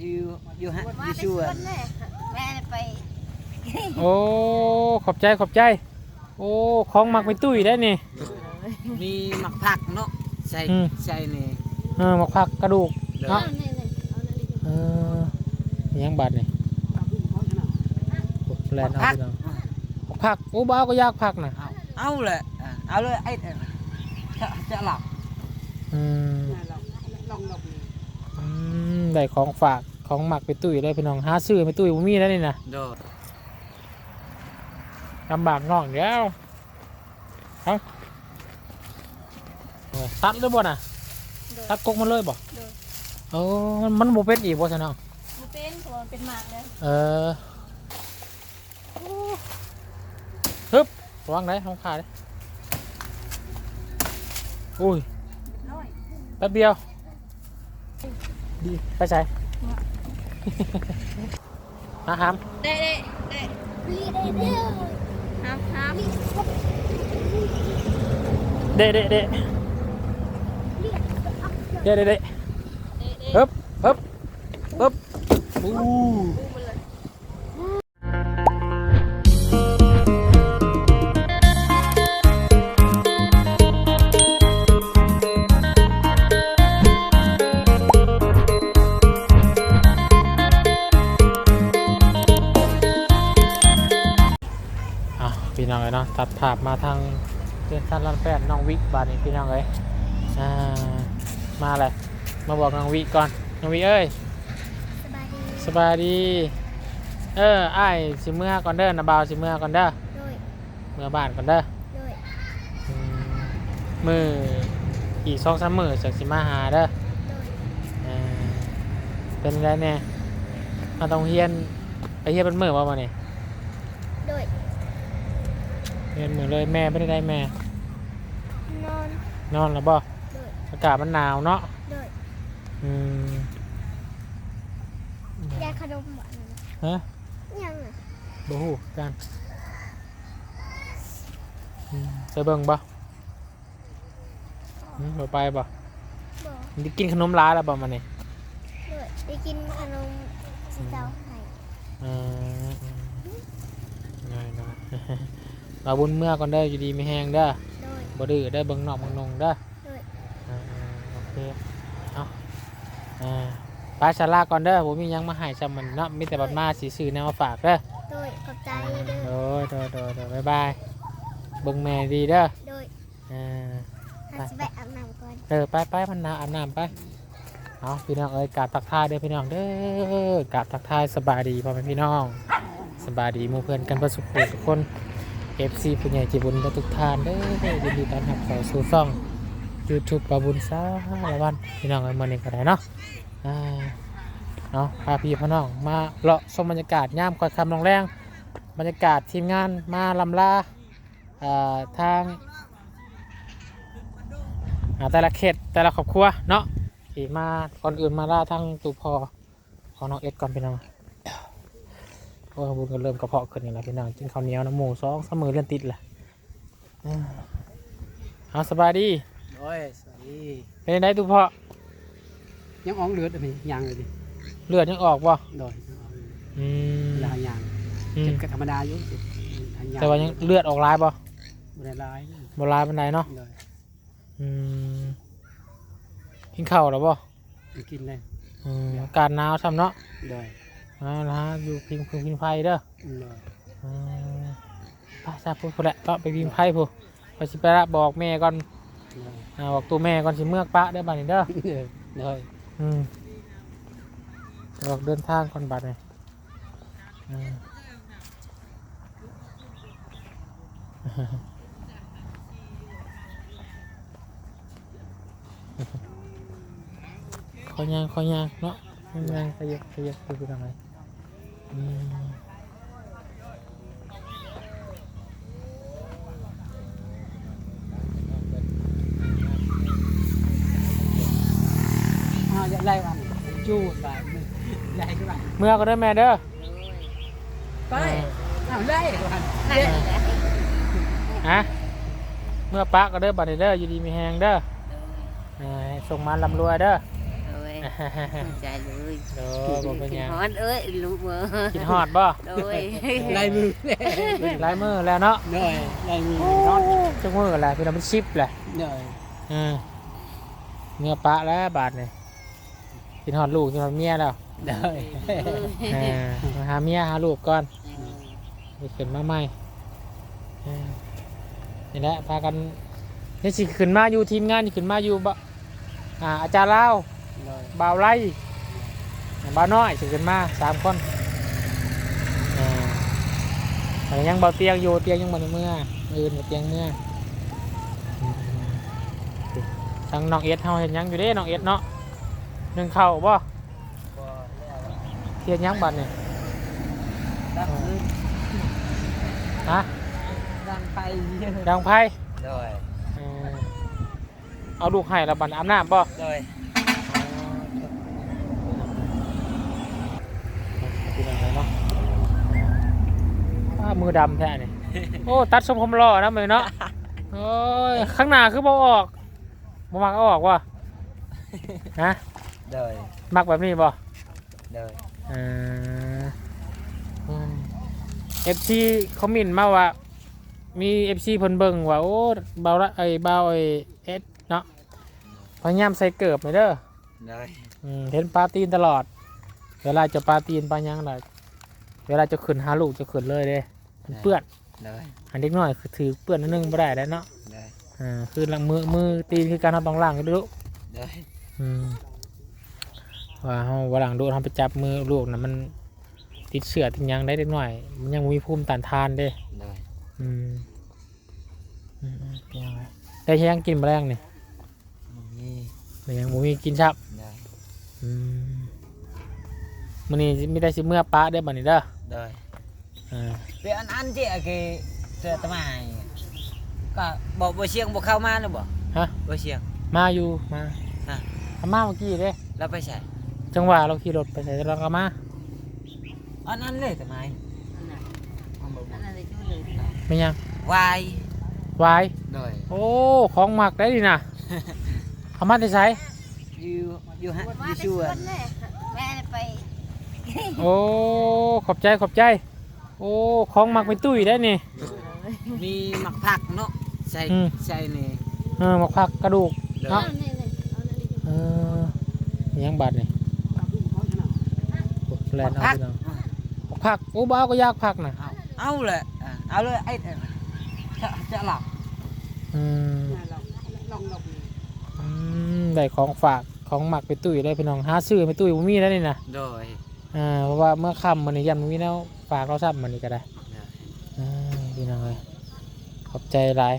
อยู่อยู่ฮะอมายู่ได้ชัวชวนแม่แม่ไปโอ้ขอบใจขอบใจ โอ้ของหมักไปตุ้ยได้นี่มีหมักผักเนาะใส่อืมใส่นี่เออหมักผักกระดูกเด้อเนาะเอานี่ๆเอานี่เอออิหยังบาดนี่แลนเอาผักพี่น้องผักโอ้บ้าวก็ยากผักน่ะเอาเอาเลยอะเอาเลยไอ้เอ่อจะจะหลับอืมอื มได้ของฝากของหมักไปตุ้ยได้พี่น้องหาซื้อไปตุ้ยบ่มีแล้วนี่นะโดดลำบากน้องเดียวเอาเออตัดเลยบ่น่ะตัดกกมันเลยบ่โดยเออมันมันบ่เป็นอีกบ่ซะน้องมันเป็นเพราะว่ามันเป็นหมากเลยเออฮึบระวังไหนห้องขาเลยอุ้ยน้อยแป๊บเดียว ดีไปใส่มาหามเด้เด้เด้พี่เด้เด้ห้ามหามเดะเดะเดะเดะเดะเดะเด้เด้ฮึบฮึบฮึบอู้ปูมันเลยอ่ ตัดภาพมาทางเรือนท่านรันแฟนน้องวิบาดนี่พี่น้องเลยอ่ามาเลยมาบอกน้องวิก่อนน้องวิเอ้ยสบายดีสบายดีเอออ้ายสิเมื่อก่อนเด้อนะบ่าวสิเมื่อก่อนเด้อโดยเมื่อบ้านก่อนเด้อโดยอืมมืออีกสองสามมือจากสิมาหาเด้อโดยเออเป็นไรเนี่ยมาต้องเฮียนไปเฮียนเป็นมือว่ามาเนี่ยโดย เฮียนมือเลยแม่ไม่ได้ได้แม่ นอนนอนแล้วบ่โดยอากาศมันหนาวเนาะโดยอืมยาขนมหวานฮะยังอะบ่ฮู้กันอืมไปเบิ่งบ่อืมบ่ไปบ่บอกได้กินขนมร้ายแล้วบ่มาเนี่ยโดยไปกินขนมสเตาไข่อืมอืมง่ายเนาะมาบุญเมื่อก่อนเด้ออยู่ดีไม่แห้งเด้อโดย บ่ดื้อได้อเบิ่งนอกเบิ่งนงเด้อโดย อ่าๆโอเคเอาอ่าไปชาลาก่อนเด้อผมมีหยังมาให้จำมันเนาะมีแต่บัตรมาสีสื่อแนวมาฝากเด้อโดยขอบใจเด้อโดยโดยโดยโดยบ๊ายบายเบิ่งแม่ดีเด้อโดยอ่า อาจจะไปอาบน้ำก่อน เออไปไปมันหนาวอาบน้ำไปเอาพี่น้องเอ้ยกราบทักทายเด้อพี่น้องเด้อกราบทักทายสบายดีพ่อแม่พี่น้องสบายดีหมู่เพื่อนกันประสบผลทุกคน FC ผู้ใหญ่ใจบุญทุกทานเด้อยินดีต้อนรับเข้าสู่ช่อง YouTube ปาบุญสาละวันพี่น้องเอ้ยมื้อนี้ก็ได้เนาะอ่าเนาะพาพี่พี่น้องมาเลาะชมบรรยากาศย่ามกอนค่ำลงแรงบรรยากาศทีมงานมาลำลาอ่าทางอ่าแต่ละเขตแต่ละครอบครัวเนาะที่มาก่อนอื่นมาล่าทางตูพอของน้องเอ็ดก่อนพี่น้อง อ้ยบุญก็เริ่มกระเพาะขึ้นกันแล้วพี่น้องกินข้าวเหนียวน้ำหมูสองสามมือเลื่อนติดแหละอ่าเอาสบายดีโอ้ยสวัสดีเป็นไงตูพอยังออกเลือดอันนี้ยางเลยดิเลือดยังออกบ่โดยอืมลายยางอืมเจ็บก็ธรรมดาอยู่เจ็บทางยางแต่ว่ายังเลือดออกลายบ่บ่ได้ลายนะบ่ลายปานใดเนาะโดยอืมกินข้าวแล้วบ่ไปกินเลยอืมอากาศหนาวซ้ำเนาะโดย เอาละฮะอยู่พิงพิงพิงไฟเด้อโดยอืมไปซะพูดพูดแหละก็ไปพิงไฟพูดไปสิไปละบอกแม่ก่อนโดยอ่าบอกตัวแม่ก่อนสิเมือกปะเด้อบัดนี้เด้อโดยอืมบอกเดินทางก่อนบัดนี้อืมขอยางขอยางเนาะขอยางขยับขยับไปเป็นอะไรอื มอ่าจะไล่วันจูดไปไล่ขึ้นไปเมื่อก็ได้อแม่เด้อไปอ้าวไล่วันนั่นแหละฮะเมื่อปะก็เด้อบัดนี้เด้ออยู่ดีมีแหงเด้ออ่าให้ส่งมาลำรวยเด้อโดย เข้าใจเลยโดบ่เป็นหกินยังฮอนเอ้ยลูกเบอร์กินฮอดบ่โดยลายมือเลยหลายมื้อแล้วเนาะหน่อยลายมือนอนจังมื้อกันแหละพี่น้องมันชิปแหละหน่อยอ่าเมื่อปะแล้วบาดนี่กินฮอดลูกกินฮอดเมียแล้วหน่อยอ่ามาหาเมียหาลูกก่อนไปขึ้นมาใหม่อ่านี่แหละพากันนี่สิขึ้นมาอยู่ทีมงานนี่ขึ้นมาอยู่บ่อ่าอาจารย์เล่าวหน่อย บ่าวไล่บ่าวน้อยสิขึ้นมาสามคนอ่าแต่ยังบ่าวเตียงอยู่เตียงยังบ่ในเมื่ออื่นบ่เตียงเมื่ออืมทางน้องเอ็ดเฮาเห็นยังอยู่เด้น้องเอ็ดเนาะนึ่งข้าวบ่เทียนยังบัดนี่ดังมือฮะดังไปเยอะดังไพ่หน่อยเออเอาลูกให้แล้วบัดอาบน้ำบ่หน่อย พี่น้องเลยเนาะ อ้ามือดำแท้นี่ โอ้ ตัดทรงผมหล่อนะมือเนาะโอ้ยข้างหน้าคือบ่ออกบ่มักเอาออกว่ะฮะหน่อยมักแบบนี้บ่หน่อยเออฟซีเขามินมาว่า มีเอฟซีเพิ่นเบิ่งว่าโอ้เบาละไอ้เบาไอ้เอสเนาะพยายามใส่เกิบหน่อยเด้อหน่อยอืมเห็นปลาตีนตลอด เวลาจะปลาตีนปลายังไง เวลาจะขึ้นหาลูกจะขึ้นเลยเด้มันเปื้อนหน่อยอันเด็กน้อยคือถือเปื้อนนิดนึงไม่ได้แล้วเนาะหน่อยอ่าคือหลังมือมือตีนคือการทำต้องล่างกันดูหน่อยอืมว่าเฮาว่าหลังโดนทำไปจับมือลูกนะมันติดเสือติดหยังได้เด็กน้อย มันยังบ่มีภูมิต้านทานเด้หน่อยอืมอืมอืมเป็นยังไงได้ใช้ยังกินแมลงนี่นี่หรือยังบ่มีกินชับหน่อยอืมมื้อนี้มีได้สิเมื่อป้าได้อบัดนี้เด้อ หน่อยอ่า Vì ăn ăn chị à kì Trời tầm ai Cả bộ bộ xiêng bộ khao ma nữa bộ ฮะ Bộ xiêng มาอยู่มาฮะอามาเมื่อกี้เด้ Là phải chạy จังหวะเราขี่รถไปใส่เราก็มา Ăn ăn lên tầm ai อันนั้น Ăn bộ อันนั้นเลยช่วยเลยไม่ยัง Hoài วาย Rồi โอ้ของหมักได้ดินะเอามาได้ใช้ You You ป ha วดมา You แต่ sure คนเลยแม่ไป โอ้ขอบใจขอบใจ โอ้ของหมักไปตุ้ยได้นี่ Mi mặc phạc nó Chạy Ừ. Chạy nè เออหมักผักกระดูก Rồi เนาะ เออมียังบาดนี่แลนเอา Phạc พี่น้องหมักผักโอ้บ้าวก็ยากผักนะ Áo là à, Áo là ấy Chạ chạ lọc อืมอืมได้ของฝากของหมักไปตุ้ยได้พี่น้องหาซื้อไปตุ้ยบ่มีแล้วนี่นะ Rồi อ่าเพราะว่าเมื่อค่ำมันนี่ยันมันมีแนวฝากเราซ้ำมันนี่ก็ได้ Rồi อ่าพี่น้องเลยขอบใจหลาย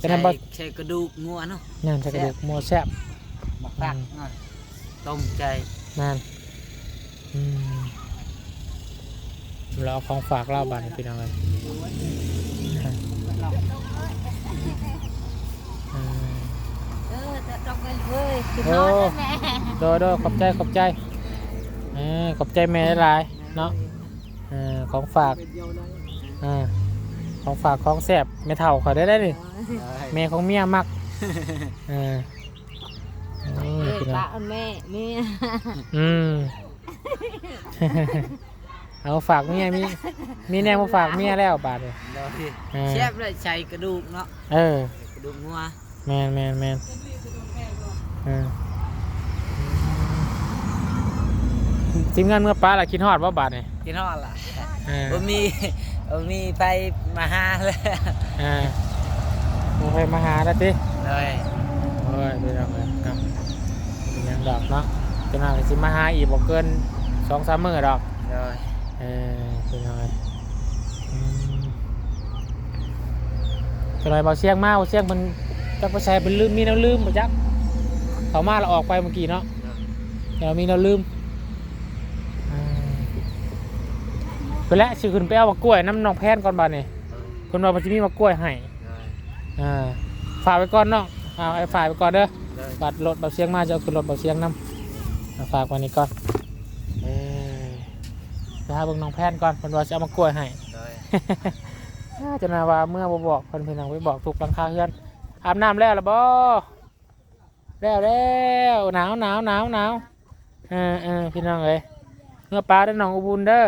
Cái này bao- Chạy Chạy cái đục mua nó นั่นจะกระดูกโมแซ่บ Mặc phạc Ừ. Rồi Tôm chạy นั่นอืมเราเอาของฝากเล่าบานให้พี่น้องเลยอืม เออจะต้องไปเว้ยกินนอนด้วยแม่ โดยโดยขอบใจ ขอบใจ เออขอบใจแม่หลายๆเนาะเออของฝากอ่าของฝากของแซ่บแม่เท่าขอได้ได้ดิ Rồi แม่ของเมียมักเออโอ้ยพี่น้องป้าเอาแม่แม่อืม เอาฝากเมียมีมีแนวมาฝากเมียแล้วบาทเลย Rồi À. Xếp lại chạy cái đục nó เออ Cái đục mua แมนแมนแมนเออ ทีมงานเมื่อป้าล่ะคิดฮอดว่าบาทเนี่ย Cái nó là เออ Ôi mi Ôi mi bay mà ha lên เออมาไปมาหาแล้วติ Rồi โอ้ยไปทำเลยเนาะเป็นหยังดอกเนาะจะน่าสิมาหาอีกบอกเกินสองสามมื้อดอก Rồi เออเป็นยังไงอืมจะหน่อยเบาเสียงมากเบาเสียงมันจักประชายเป็นลืมมีแนวลืมปะจักเขามาเราออกไปเมื่อกี้เนาะเดี๋ยวมีแนวลืมอ่า ไปแล้วชื่อขึ้นไปเอามากล้วยน้ำน้องแพนก่อนบาดนี่คนเราจะมีมากล้วยให้ Rồi อ่าฝากไว้ก่อนเนาะเอาไอ้ฝากไว้ก่อนเด้อ Rồi บัตรรถเบาเสียงมาจะเอาขึ้นรถเบาเสียงนำเอาฝากไว้นี่ก่อนเออไปหาเบิ่งน้องแพนก่อนคนว่าจะเอามากล้วยให้ Rồi น่าจะนาว่าเมื่อบ่บอกเพิ่นเพิ่นเอาไปบอกถูกหลังคาเฮือนอาบน้ำแล้วล่ะบ่แล้วแล้วหนาวหนาวหนาวหนาวเออเออพี่น้องเอ้ยเมื่อปลาได้หนองอุบุญเด้อ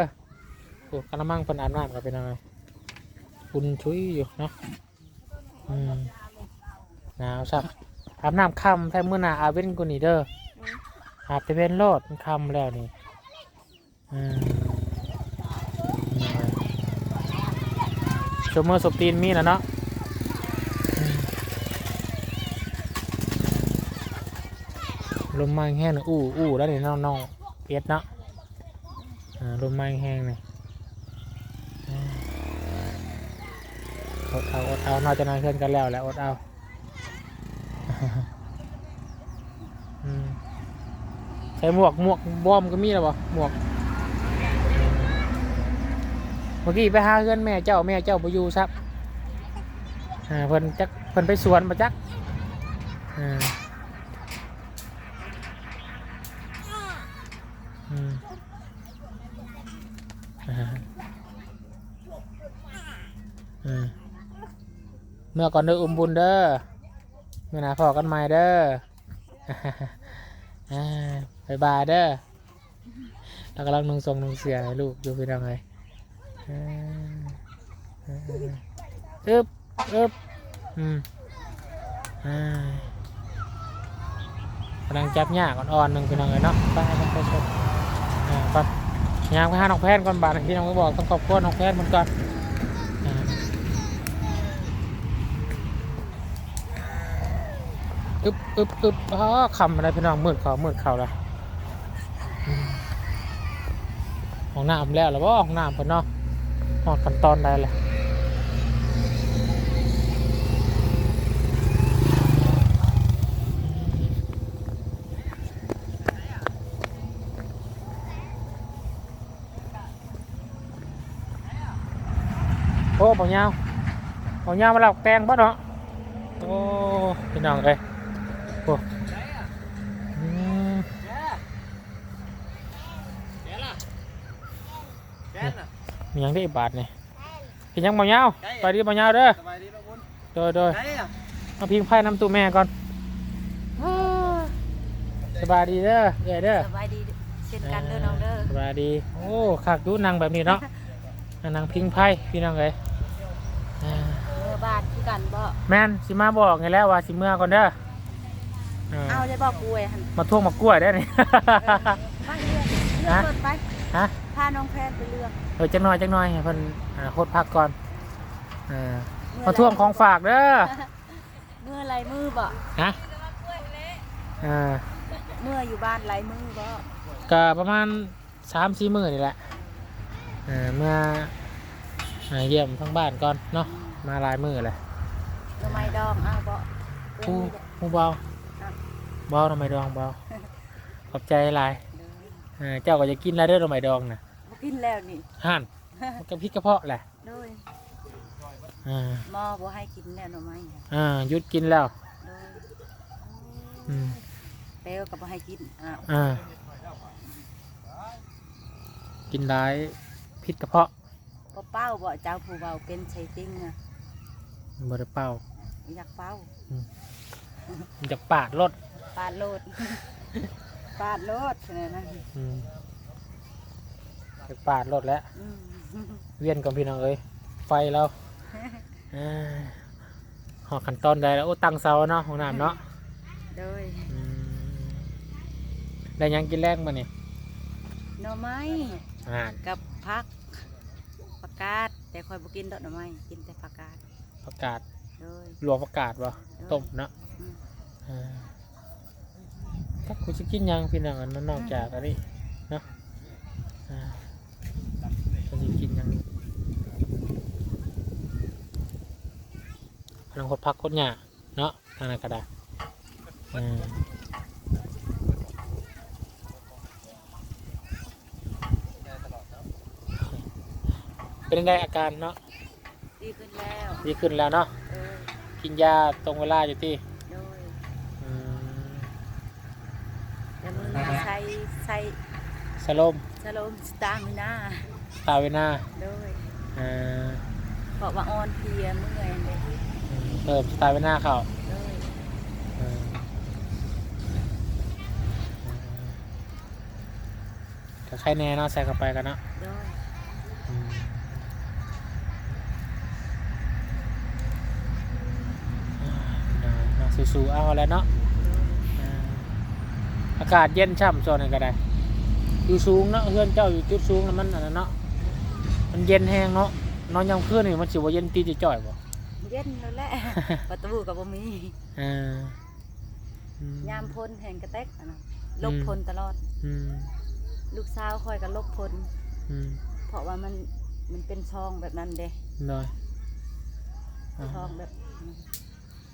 โอ้กระมังเพิ่นอาบน้ำกับพี่น้องเอ้ยอุ่นชุยอยู่เนาะอืมหนาวสับอาบน้ำค่ำแท้มื้อนาอาเว้นกูนี่เด้ออาบแต่เว้นโลดมันค่ำแล้วนี่อืมชมเมอร์สบตีนมีแล้วเนาะลมไม้แห้งนะอู้อู้แล้วนี่น้องน้องเปียดเนาะอ่าลมไม้แห้งนี่ อดเอาอดเอานอกจากนั้นเพื่อนกันแล้วแหละอดเอาใส่หมวกหมวกบอมก็มีแล้วบ่หมวก เมื่อกี้ไปหาเพื่อนแม่เจ้าแม่เจ้าไปอยู่ซับเพิ่นจักเพิ่นไปสวนมาจักอ่า อืมอ่าอืมเมื่อก่อนเด้ออุ้มบุญเด้อเมื่อหนาพอกันใหม่เด้อบายบายเด้อเรากำลังนุ่งทรงนุ่งเสียให้ลูกอยู่พี่น้องเลยอึบอึบอืมกำลังจับหญ้าอ่อนๆหนึ่งพี่น้องเลยเนาะไปไปชมอ่าก่อนยามไปหาน้องแพนก่อนบาทที่น้องบอกต้องขอบคุณน้องแพนมันก่อนอ่า อึบอึบอึบอ๋อคำอะไรพี่น้องมืดเขามืดเขาละห้องน้ำแล้วหรือว่าห้องน้ำเพิ่นเนาะห้องขั้นตอนใดแหละโอ้บ่ยาวบ่ยาวมาหลับแตงบ่เนาะโอ้พี่น้องเอ้ยโอ้อืม มีห ยังได้บาทนี่กินหยังบ่ยาวไปดีบ่ยาวเด้อสบายดีน้องบุญโดยโดยไหนอะมาพิงไพ่น้ำตู้แม่ก่อนอ้าสบายดีเด้อเอ้ยเด้อสบายดีเช่นกันเด้อน้องเด้อสบายดี โอ้คักดูนางแบบนี้เนาะนางพิงไพ่พี่น้องเอ้ยอ่าเมื่อบ้านคือกันบ่แม่นสิมาบอกไงแล้วว่าสิเมื่อก่อนเด้ออ่าเอาได้บอกป่วยหั่นมาท่วงมากล้วยได้อนี่ไปเลือกเลือกรถไปฮะพาน้องแพนไปเลือกเออจักหน่อยจักหน่อยให้เพิ่นอ่าโคตรพักก่อนอ่ามาท่วงของฝากเด้อเมื่อไรมือบ่ฮะอ่าเมื่ออยู่บ้านไรมือบ่ก็ประมาณสามสี่มื้อนี่แหละเอ่อเมื่อเอ่อเยี่ยมทั้งบ้านก่อนเนาะมาหลายมื้อเลยทำไมดองอ้าวบ่เพื่อนผู้มีแต่ ผู้เบาเบาทำไมดองเบาขอบใจหลาย เอ่อเจ้าก็จะกินอะไรเด้อทำไมดองน่ะบ่ กินแล้วนี่ห่านมันก็พริกกระเพาะแหละโดยอ่าหมอบ่ให้กินแล้วหน่อไม้ค่ะอ่าหยุดกินแล้วโดยอืมเปลวก็บ่ให้กินอ้าวอ่ากินได้พิษกระเพาะบ่เป้าบ่เจ้าผู้เบาเป็นไชติงอะบริเป่าอยากเป้ามันจะปาดรถปาดโลดปาดโลดนั่นนะอืม จะปาดรถแล้วอืมเวียนกับพี่น้องเอ้ยไฟเราอ่าหอกขั้นตอนใดแล้วโอ้ตั้งเสาเนาะห้องน้ำเนาะโดยอืมได้หยังกินแรกมาเนี่ยหน่อไม้อ่ากับผักผักกาดแต่คอยบ่กินดอกหน่อไม้กินแต่ผักกาดประกาศโดยรวมประกาศวะต้มเนาะอืม อ่าถ้ากูจะกินหยังพี่น้องอันนั้นนอกจากอันนี้เนาะอ่าก็จะกินหยัง พลังคดพักคดหยาเนาะทางนั้นก็ได้อ่าเป็นยังไงอาการเนาะดีขึ้นแล้วดีขึ้นแล้วเนาะโดยกินยาตรงเวลาอยู่ที่โดยอืมแล้วมือนี้ใส่ใส่สโลมสโลมสตามินาตาเวนาโดย อ่า เพราะว่าอ่อนเพลียเมื่อยเลย เพิ่สไตล์เป็นหน้าเขาเออก็ใครแน่เนาะใส่เข้าไปกันนะสู้ๆเอาแล้วเนาะอากาศเย็นช่ำโซนนี้ก็ได้อยู่สูงเนาะเพื่อนเจ้าอยู่จุดสูงแล้วมันอันนั้นเนาะมันเย็นแห้งเนาะนอนยองเพื่อนนี่มันสิว่าเย็นตีจะจ่อยบ่ เย็นแล้วแหละ ประตูก็บ่มีอ่าอืยามพ้นแห่งกระแตกอะนะลบอืมพ้นตลอด อืมลูกสาวคอยก็ลบพ้นอืมเพราะว่ามันมันเป็นช่องแบบนั้นเด้หน่อยอ่าช่องแบบ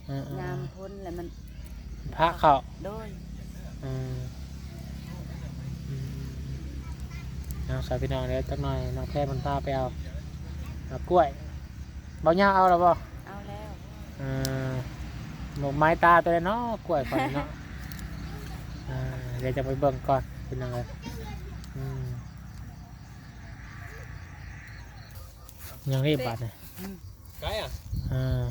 อ่าอ่ายามพ้นแล้วมันพระเข้าโดยอืมอืมเอาสาวพี่น้องเดี๋ยวจักหน่อยน้องแพรมันพาไปเอาเอากล้วยเบาหญ้าเอาแล้วบ่เอาแล้วอ่าหมกไม้ตาตัวเนาะกล้วยก่อนเนาะอ่าเดี๋ยวจะไปเบิ่งก่อนพี่น้องเลยอืมยังรีบบาดเลยไก่อะอ่า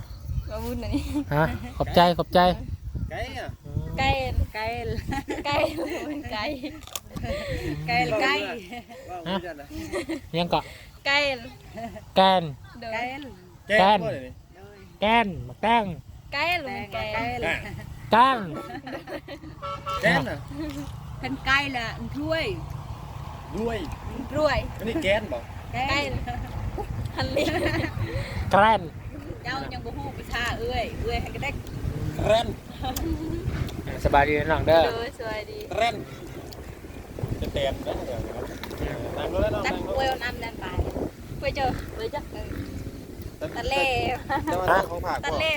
มาวุ่นอันนี้ฮะขอบใจขอบใจไก่อะอืมไก่ไก่ไก่เป็นไก่ไก่ไก่ว่าไม่ได้นะยังเกาะไก่แกนโดยไก่แก้บ่ได้นี่โดยแกน มาแต้งไก่หรือแตเป็นงไก่ไก่แก้งแก้นอะเป็นไก่ละถ้วยด้วยรวยอันนี้แก้นบ่ไก่ไก่ฮันลี่แกรนเจ้ายังบ่ฮู้ประชาเอ้ยเอ้ยให้กระแตกแร่นสบายดีนะน้องเด้อโดยสวัสดีแร่นจะแตนนะเดี๋ยวนั่งรถแล้วน้องตักนั่งรกล้วยถเอาน้ำนั่นไปไปเจอไปจ้ะ ตะเล่แต่ว่าของฝากตะเล่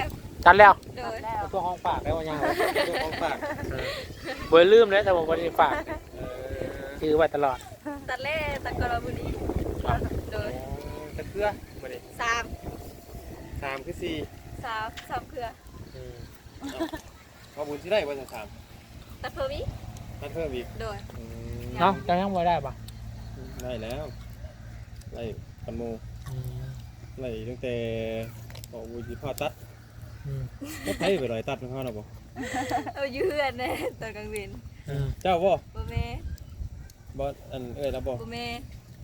ตัดแล้วโดยแล้วตัวของฝากได้ว่ายังของฝากบ่ลืมเลยแต่ว่าวันนี้ฝากเออชื่อไว้ตลอดตะเล่ตะกระบุรีโดยตะเกือมาดิสามสามคือสี่สามสามเครือข้อมูลที่ได้ว่าจะสามตะเพอวินัดเพิ่มอีกโดยเนาะจะยังบ่ได้ปะได้แล้วไล่ปันโม ไล่ตั้งแต่บอกวุฒิพ่อตัดอืมก็ไทยไปลอยตัดมันเขาหรอบ่เอายืนแน่ตอนกลางเวนอืมเจ้าบ่บ่แม่บ่อันเอ้ยแล้วบ่บ่แม่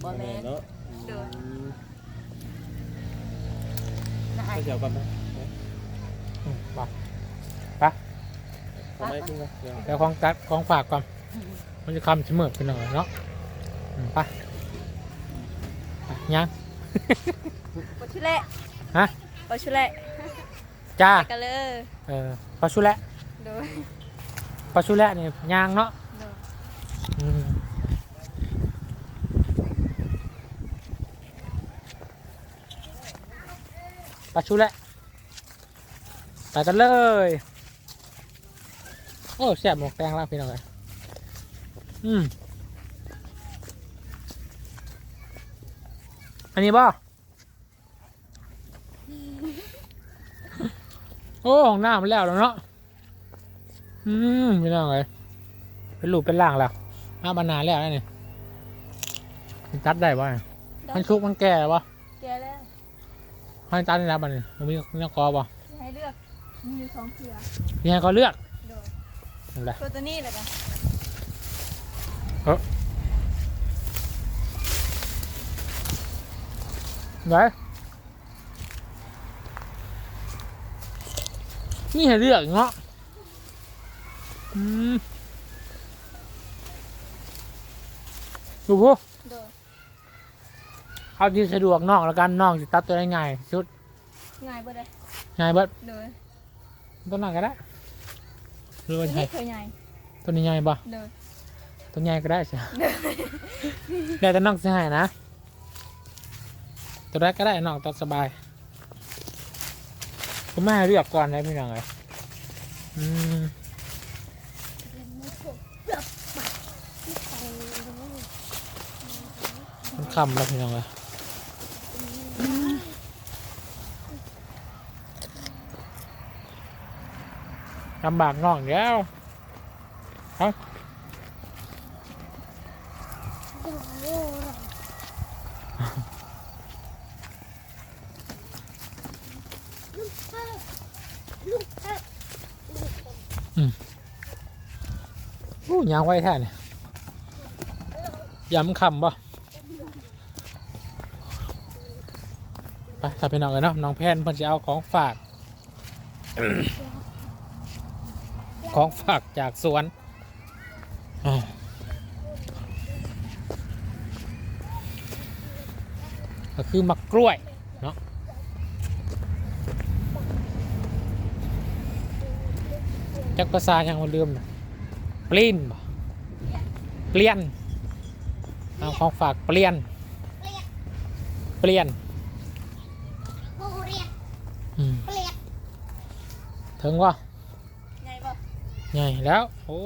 บ่แม่นเนาะโดนไปเดี๋ยวก่อนนะอืมไปทำไมขึ้นมาเดี๋ยวเดี๋ยวของตัดของฝากก่อนมันจะคำเสมอเป็นหน่อยเนาะอืมไปไปยัง ปชุเล่ฮะปชุเล่จ้ากันเลยเออปลาชุแหละโดยปลาชุแหละนี่ยางเนาะโดยอืมปลาชุแหละไปกันเลยโอ้แซ่บหมกแตงแล้วพี่น้องเลยอืม อันนี้บ่โอ้ของหน้ามันแล้วแล้วเนาะอืมพี่น้องเลยเป็นรูปเป็นร่างแล้วหน้าบานนานแล้วนี่มันตัดได้บ่เนี่ยมันชุกมันแก่บ่แกแล้วให้ตัดได้แล้วบ่เนี่ยมันมีเนื้อกอบ่ให้เลือกมีอยู่สองเครือยังไงก็เลือกโดยนั่นแหละตัวตัวนี้แหละกัน ไหนนี่ให้เลือกเนาะอืมดูพวกโดยเอาที่สะดวกน้องแล้วกันน้องจะตัดตัวได้ง่ายสุดง่ายบ่ได้ง่ายเบิดโดยต้นนั้นก็ได้หรือตัวว่าใช่นี้เคยใหญ่ต้นนี้ใหญ่ปะโดยต้นใหญ่ก็ได้ใช่ได้แต่น้องจะให้นะ ตัวแรกก็ได้น้องตัดสบาย คุณแม่ให้เลือกก่อนได้พี่น้องเลยอืมมันคำแล้วพี่น้องเลยลำบากน้องเดียวเอาอู้ยางไว้แท้เนี่ยยำคำบ่ไปถ้าไปน้องเลยเนาะน้องแพนเพิ่นจะเอาของฝาก ของฝากจากสวนอ่าก็คือมักกล้วยเนาะ จักภาษาอย่างว่าลืมนะปลิ้นบ่เปลี่ยนเอาของฝากเปลี่ยน เปลี่ยนผู้เรียกอืมเปลี่ยนถึงว่าไงบ่ใหญ่แล้ว โอ้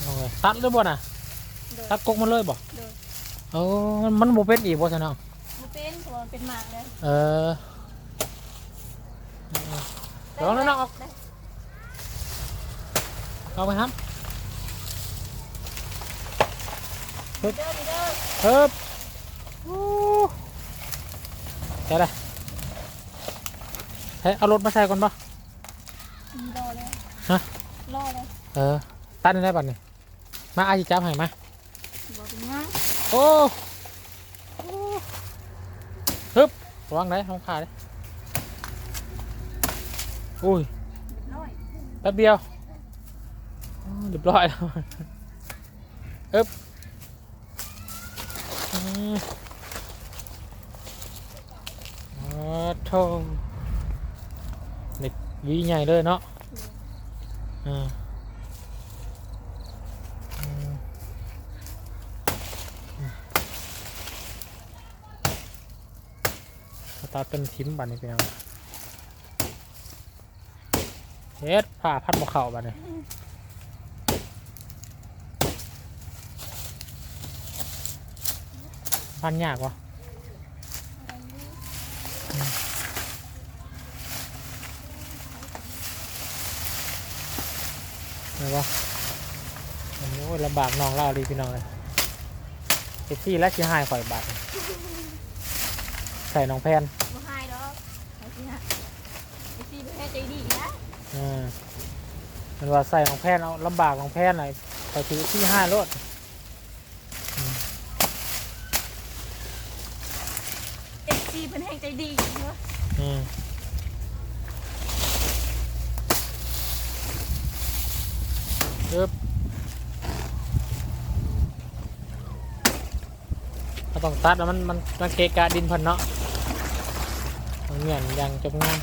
เอาเลยตัดเลยบ่น่ะโดยตัดกกมันเลยบ่โดยเออมันมันบ่เป็นอีกบ่ซะน้องมันเป็นเพราะว่ามันเป็นหมากเลยเออเดี๋ยวน้องๆเอา เอาไปครับเด้อเด้อเฮิบโอ้ได้ละเฮ้ยเอารถมาใส่ก่อนป่ะรอเลยฮะรอเลยเออตัดได้ป่ะนี่มาอาจิจับให้มาบอกเป็นง่ายโอ้โอ้ฮึบระวังได้ห้องขาเลยอุ้ยน้อยแป๊บเดียวอ๋อ เรียบร้อยแล้วฮึบอืมอ๋อโธ่เด็กวีใหญ่เลยเนาะอ่าตาเป็นทิมบันนี้เป็นยังเฮ็ดผ้าพัดบ่เข่าบันนี้ พันยากวะอืมไหนวะโอ้โหลำบากน้องเล่าดีพี่น้องเลยเซ็กซี่และชี้หายข่อยบาดนี่ใส่น้องแพนบ่ให้ดอกไอ้ที่ฮะไอ้ที่แม่ใจดีนะอ่ามันว่าใส่ของแพนเอาลำบากของแพนหน่อยไปถือที่ห้ารถ ไอ้ที่เป็นแห่ง ใจดีเนาะอืมปึ๊บเราต้องตัดแล้วมันมันมันเกะกะดินพันเนาะมันเหมือนยังจบงาน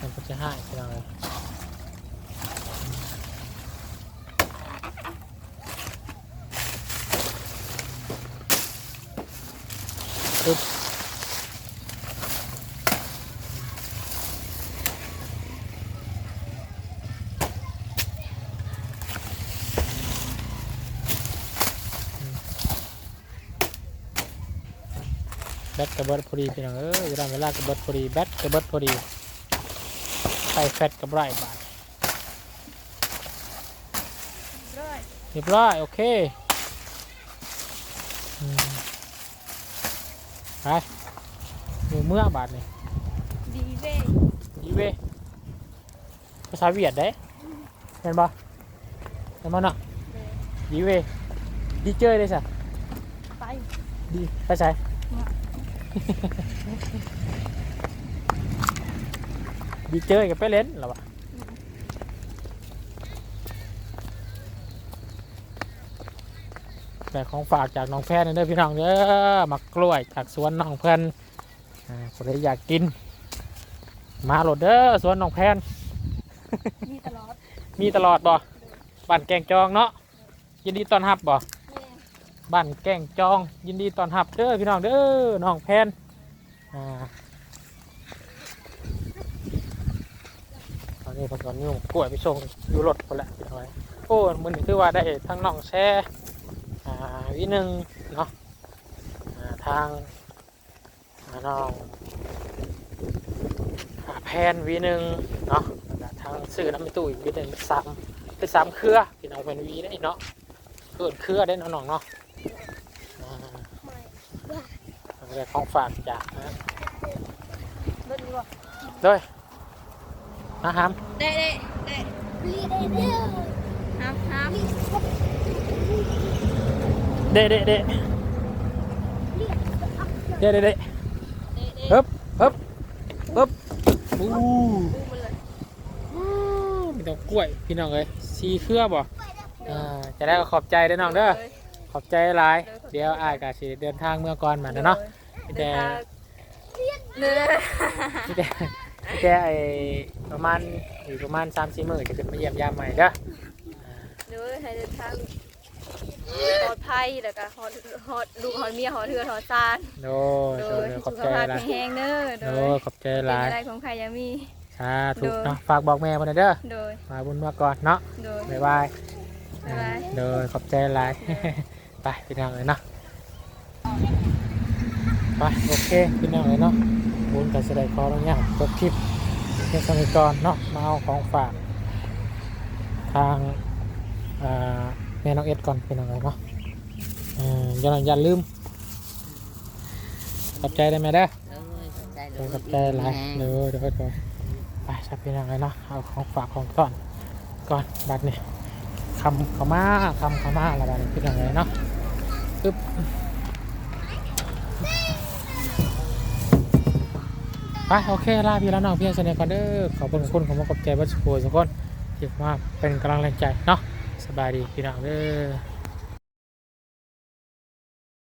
มันก็จะหายไปแล้วเลยปึ๊บ แบตกระเบิดพอดีพี่น้องเอ้ยเวลาเวลากระเบิดพอดีแบตกระเบิดพอดีใส่แฟตกับไรบาทร้อยเรียบร้อยโอเคอืมไปอยู่เมื่อบาทนี่ดีเว้ยดีเวยภาษาเวียดได้เห็นปะเห็นปะเนาะเด้อดีเวยดีเจอได้สะไปดีไปใส่ ดีเจอกับไปเล่นเหรอวะแต่ของฝากจากน้องแพนเด้อพี่น้องเด้อมักกล้วยจากสวนน้องเพื่อนอ่าคนใดอยากกิน มาโหลดเด้อสวนน้องแพนมีตลอด มีตลอดบ่บ้านแกงจองเนาะยินดีต้อนรับบ่แม่ บ้านแกงจองยินดีต้อนรับเด้อพี่น้องเด้อน้องแพนอ่าตอนนี้ผมก็นิ้วกล้วยไปส่งอยู่รถคนละพี่น้องเอ้ยโอ้มันนี่คือว่าได้ทั้งน้องแช่อ่าวิหนึ่งเนาะอ่าทางน้องอแพนวีหนึ่งเนาะทางซื้อน้ำไม่ตู้อีกวีหนึ่งเป็นสามเป็นสามเครือพี่น้องเป็นวีได้เนาะเกิดเครือได้น้องเนาะ อ่อะไรของฝากจากนะเบิ่งดีบ่เลยนะฮัมได้ได้ได้พี่ได้เด้อห้ามห้ามเดะเดะเดะเดะเดะเดะฮึบฮึบฮึบอู้มีดอกกล้วยพี่น้องเอ้ยสีเครือบ่อ่าจะได้ก็ขอบใจเด้อน้องเด้อ อบใจหลาย เดี๋ยวอายกาสิเดินทางเมื่อก่อนมาเนาะมีแต่เนื้อมีแต่มีแต่ไอประมาณอีกประมาณ3 4มื้อจะขึ้นมาเยี่ยมยามใหม่เด้อเนื้อให้เดินทางปลอดภัยแล้วก็ฮอดฮอดลูกฮอดเมียฮอดเถือฮอดซานโดยโดโดยยขสุอบขใจภาพหลายแข็งแรงเด้อโดโดยยขอบใจเป็นหลายอะไรของใครยังมีสาธุโดยเนาะฝากบอกแม่บ่ได้เด้อโดยมาบุญมาก่อนเนาะโดยบ๊ายบายบ๊ายบายโดยขอบใจหลาย ไปพี่น้องเลยเนาะไปโอเคพี่น้องเลยเนาะบุญกับแสดงขออนุญาตจบคลิปเพียงสมัยก่อนเนาะมาเอาของฝากทางอ่าแม่น้องเอ็ดก่อนพี่น้องเลยเนาะอ่าอย่าอย่าลืมขอบใจได้ไหมเด้อเออขอบใจเดี๋ยวขอบใจหลายเด้อเด้อเด้อไปชับพี่น้องเลยเนาะเอาของฝากของต้อนก่อนบัดนี้คำเขามาคำเขามาละบัดนี้พี่น้องเลยเนาะ ปึ๊บไปโอเคลาพี่แล้วน้องพี่เสนอก่อนเด้อขอบคุณคุณขอบคุณขอบใจบัสโกทุกคนที่มาเป็นกำลังแรงใจเนาะสบายดีพี่น้องเด้อ